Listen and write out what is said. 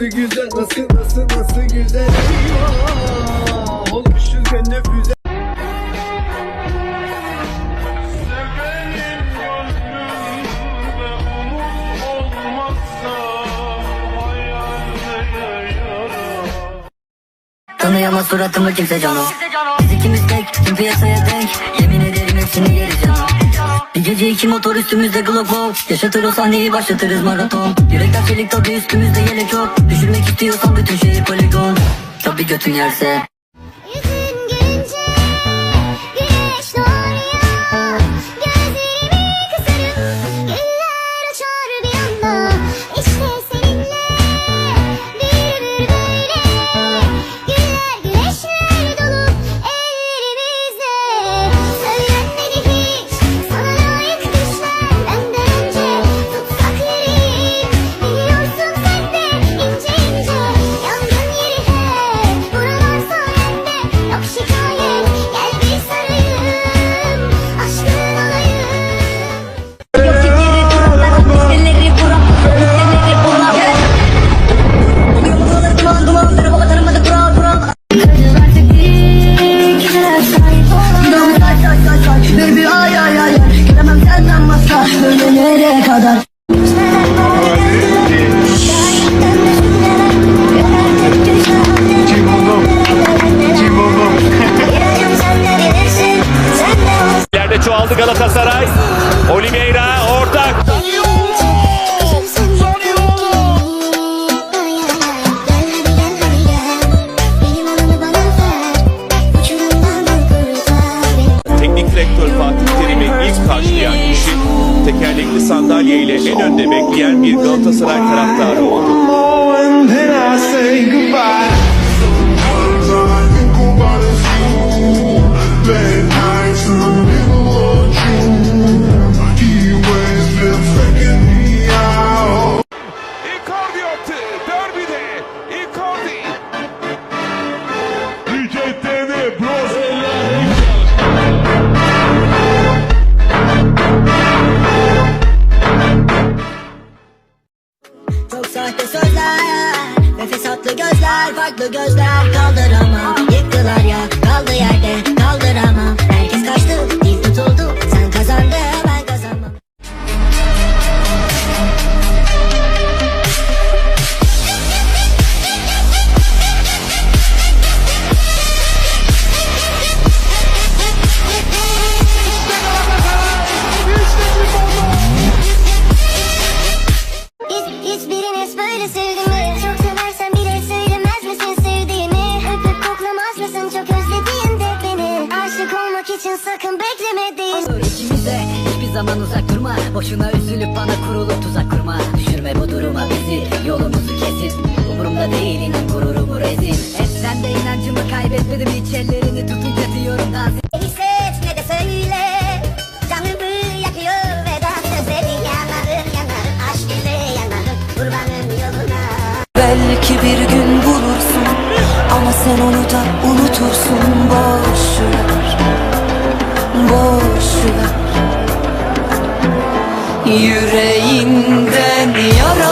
nasıl güzel nasıl nasıl nasıl güzel. Eyvah! Olmuşuz gönlü yarar. Tanıyamaz suratımı kimse canım. Biz ikimiz tek tüm piyasaya denk. Yemin ederim hepsini yeriz canım Bir gece iki motor üstümüzde Glock wow Yaşatır o sahneyi başlatırız maraton. Yürekler çelik tabi üstümüzde yelek yok. Düşürmek istiyorsan bütün şehir poligon. Tabi götün yerse Böyle nereye kadar sandalyeyle en önde bekleyen bir Galatasaray taraftarı oldu. Gözler Farklı gözler kaldıramam Yıktılar ya kaldı yerde için sakın bekleme değil. İkimize hiçbir zaman uzak durma. Boşuna üzülüp bana kurulup tuzak kurma. Düşürme bu duruma bizi yolumuzu kesip Umurumda değil inan gururumu rezil. Hep sen de inancımı kaybetmedim hiç ellerini tutunca diyorum dans Hisset ne de söyle. Canımı yakıyor veda sözleri Yanarım yanarım aşk ile yanarım Kurbanım yoluna. Belki bir gün bulursun Ama sen onu da unutursun. Boş yüreğinden yara